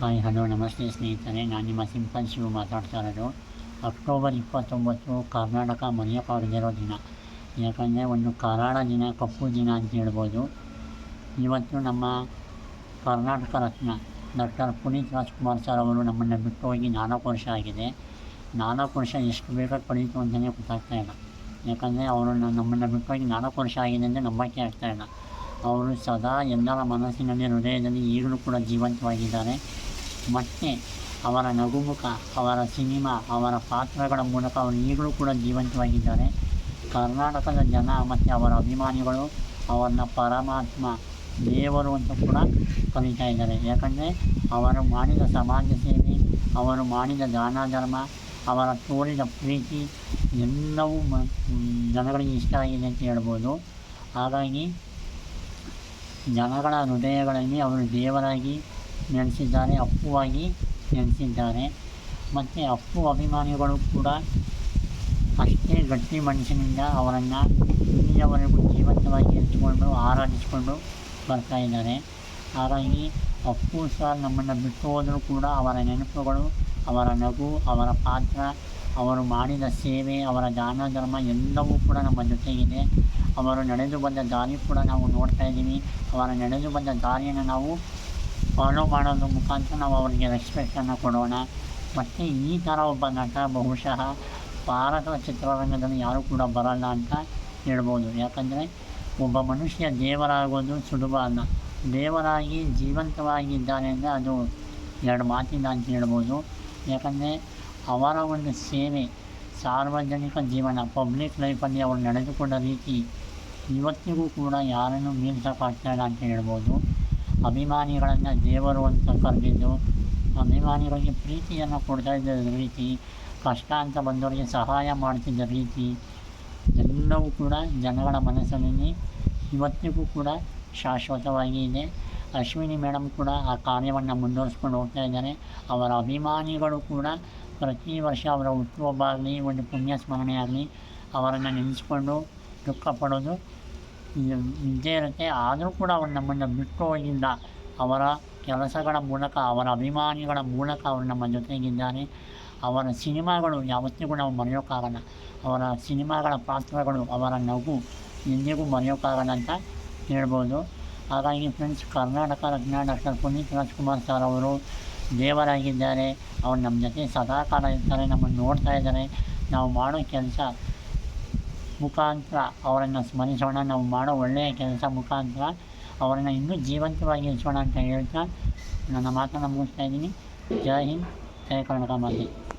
Hi hello ನಮಸ್ತೆ ಸ್ನೇಹಿತರೆ, ನಾನು ನಿಮ್ಮ ಸಿಂಪಲ್ ಶಿವ ಮಾತಾಡ್ತಾ ಇರೋದು ಅಕ್ಟೋಬರ್ ಇಪ್ಪತ್ತೊಂಬತ್ತು, ಕರ್ನಾಟಕ ಮನೆಯ ಮರೆಯೋಕ್ಕಾಗದಿರೋ ದಿನ. ಯಾಕಂದರೆ ಒಂದು ಕರಾಳ ದಿನ, ಕಪ್ಪು ದಿನ ಅಂತ ಹೇಳ್ಬೋದು. ಇವತ್ತು ನಮ್ಮ ಕರ್ನಾಟಕ ರತ್ನ ಡಾಕ್ಟರ್ ಪುನೀತ್ ರಾಜ್ಕುಮಾರ್ ಸರ್ ಅವರು ನಮ್ಮನ್ನು ಬಿಟ್ಟು ಹೋಗಿ ನಾಲ್ಕು ವರ್ಷ ಆಗಿದೆ. ನಾಲ್ಕು ವರ್ಷ ಎಷ್ಟು ಬೇಕಾದ ಪಡೀತು ಅಂತಲೇ ಗೊತ್ತಾಗ್ತಾ ಇಲ್ಲ. ಯಾಕಂದರೆ ಅವರು ನಮ್ಮನ್ನು ಬಿಟ್ಟು ಹೋಗಿ ನಾಲ್ಕು ವರ್ಷ ಆಗಿದೆ ಅಂದರೆ ಆಗ್ತಾ ಇಲ್ಲ. ಅವರು ಸದಾ ಎಲ್ಲರ ಮನಸ್ಸಿನಲ್ಲಿ ಹೃದಯದಲ್ಲಿ ಈಗಲೂ ಕೂಡ ಜೀವಂತವಾಗಿದ್ದಾರೆ. ಮತ್ತು ಅವರ ನಗುಮುಖ, ಅವರ ಸಿನಿಮಾ, ಅವರ ಪಾತ್ರಗಳ ಮೂಲಕ ಅವರು ಈಗಲೂ ಕೂಡ ಜೀವಂತವಾಗಿದ್ದಾರೆ. ಕರ್ನಾಟಕದ ಜನ ಮತ್ತು ಅವರ ಅಭಿಮಾನಿಗಳು ಅವರನ್ನ ಪರಮಾತ್ಮ, ದೇವರು ಅಂತ ಕೂಡ ಕರೀತಾ ಇದ್ದಾರೆ. ಯಾಕಂದರೆ ಅವರು ಮಾಡಿದ ಸಮಾಜ ಸೇವೆ, ಅವರು ಮಾಡಿದ ದಾನ ಧರ್ಮ, ಅವರ ತೋರಿದ ಪ್ರೀತಿ ಎಲ್ಲವೂ ಜನಗಳಿಗೆ ಇಷ್ಟ ಆಗಿದೆ ಅಂತ ಹೇಳ್ಬೋದು. ಹಾಗಾಗಿ ಜನಗಳ ಹೃದಯಗಳಲ್ಲಿ ಅವರು ದೇವರಾಗಿ ನೆಲೆಸಿದ್ದಾರೆ ಅಪ್ಪುವಾಗಿ ನೆಲೆಸಿದ್ದಾರೆ ಮತ್ತು ಅಪ್ಪು ಅಭಿಮಾನಿಗಳು ಕೂಡ ಅಷ್ಟೇ ಗಟ್ಟಿ ಮನಸ್ಸಿನಿಂದ ಅವರನ್ನು ಇಲ್ಲಿಯವರೆಗೂ ಜೀವಂತವಾಗಿ ಇರಿಸಿಕೊಂಡು ಆರಾಧಿಸಿಕೊಂಡು ಬರ್ತಾ ಇದ್ದಾರೆ. ಹಾಗಾಗಿ ಅಪ್ಪು ಸರ್ ನಮ್ಮನ್ನು ಬಿಟ್ಟು ಹೋದರೂ ಕೂಡ ಅವರ ನೆನಪುಗಳು, ಅವರ ನಗು, ಅವರ ಪಾತ್ರ ಅವರು ಮಾಡಿದ ಸೇವೆ, ಅವರ ದಾನ ಧರ್ಮ ಎಲ್ಲವೂ ಕೂಡ ನಮ್ಮ ಜೊತೆಗಿದೆ. ಅವರು ನಡೆದು ಬಂದ ದಾರಿ ಕೂಡ ನಾವು ನೋಡ್ತಾ ಇದ್ದೀವಿ. ಅವರ ನಡೆದು ಬಂದ ದಾರಿಯನ್ನು ನಾವು ಫಾಲೋ ಮಾಡೋದ್ರ ಮುಖಾಂತರ ನಾವು ಅವರಿಗೆ ರೆಸ್ಪೆಕ್ಟನ್ನು ಕೊಡೋಣ. ಮತ್ತು ಈ ಥರ ಒಬ್ಬ ನಟ ಬಹುಶಃ ಭಾರತದ ಚಿತ್ರರಂಗದಲ್ಲಿ ಯಾರೂ ಕೂಡ ಬರಲ್ಲ ಅಂತ ಹೇಳ್ಬೋದು. ಯಾಕಂದರೆ ಒಬ್ಬ ಮನುಷ್ಯ ದೇವರಾಗೋದು ಸುಲಭ ಅಲ್ಲ. ದೇವರಾಗಿ ಜೀವಂತವಾಗಿದ್ದಾನೆ ಅಂದರೆ ಅದು ಎರಡು ಮಾತಿಲ್ಲ ಅಂತ ಹೇಳ್ಬೋದು. ಯಾಕಂದರೆ ಅವರ ಒಂದು ಸೇವೆ ಸಾರ್ವಜನಿಕ ಜೀವನ ಪಬ್ಲಿಕ್ ಲೈಫಲ್ಲಿ ಅವರು ನಡೆದುಕೊಂಡ ರೀತಿ ಇವತ್ತಿಗೂ ಕೂಡ ಯಾರನ್ನು ಮೀರ್ಸೋಕ್ಕಾಗ್ತಾ ಇಲ್ಲ ಅಂತ ಹೇಳ್ಬೋದು. ಅಭಿಮಾನಿಗಳನ್ನು ದೇವರು ಅಂತ ಕರೆದಿದ್ದು, ಅಭಿಮಾನಿಗಳಿಗೆ ಪ್ರೀತಿಯನ್ನು ಕೊಡ್ತಾ ಇದ್ದ ರೀತಿ, ಕಷ್ಟ ಅಂತ ಬಂದವರಿಗೆ ಸಹಾಯ ಮಾಡ್ತಿದ್ದ ರೀತಿ ಎಲ್ಲವೂ ಕೂಡ ಜನಗಳ ಮನಸ್ಸಿನಲ್ಲಿ ಇವತ್ತಿಗೂ ಕೂಡ ಶಾಶ್ವತವಾಗಿ ಇದೆ. ಅಶ್ವಿನಿ ಮೇಡಮ್ ಕೂಡ ಆ ಕಾರ್ಯವನ್ನು ಮುಂದುವರಿಸ್ಕೊಂಡು ಹೋಗ್ತಾ ಇದ್ದಾರೆ. ಅವರ ಅಭಿಮಾನಿಗಳು ಕೂಡ ಪ್ರತಿ ವರ್ಷ ಅವರ ಹುಟ್ಟುಹಬ್ಬ ಆಗಲಿ, ಒಂದು ಪುಣ್ಯ ಸ್ಮರಣೆ ಆಗಲಿ ಅವರನ್ನು ನೆನೆಸ್ಕೊಂಡು ದುಃಖ ಪಡೋದು ಇದ್ದೇ ಇರುತ್ತೆ. ಆದರೂ ಕೂಡ ಅವರು ನಮ್ಮನ್ನು ಬಿಟ್ಟು ಹೋಗಿಲ್ಲ. ಅವರ ಕೆಲಸಗಳ ಮೂಲಕ, ಅವರ ಅಭಿಮಾನಿಗಳ ಮೂಲಕ ಅವರು ನಮ್ಮ ಜೊತೆಗಿದ್ದಾರೆ. ಅವರ ಸಿನಿಮಾಗಳು ಯಾವತ್ತಿಗೂ ನಾವು ಮರೆಯೋಕ್ಕಾಗಲ್ಲ. ಅವರ ಸಿನಿಮಾಗಳ ಪಾತ್ರಗಳು, ಅವರ ನಗು ಎಂದಿಗೂ ಮರೆಯೋಕ್ಕಾಗಲ್ಲ ಅಂತ ಹೇಳ್ಬೋದು. ಹಾಗಾಗಿ friends, Karnataka Ratna doctor Puneeth Rajkumar sir ಅವರು ದೇವರಾಗಿದ್ದಾರೆ. ಅವ್ರು ನಮ್ಮ ಜೊತೆ ಸದಾಕಾಲ ಇರ್ತಾರೆ, ನಮ್ಮನ್ನು ನೋಡ್ತಾ ಇದ್ದಾರೆ. ನಾವು ಮಾಡೋ ಕೆಲಸ ಮುಖಾಂತರ ಅವರನ್ನು ಸ್ಮರಿಸೋಣ, ನಾವು ಮಾಡೋ ಒಳ್ಳೆಯ ಕೆಲಸ ಮುಖಾಂತರ ಅವರನ್ನು ಇನ್ನೂ ಜೀವಂತವಾಗಿ ಇರಿಸೋಣ ಅಂತ ಹೇಳ್ತಾ ನನ್ನ ಮಾತನ್ನು ಮುಗಿಸ್ತಾ ಇದ್ದೀನಿ. ಜೈ ಹಿಂದ್ ಜಯ ಕರ್ನಾಟಕ ಮಾತೆ.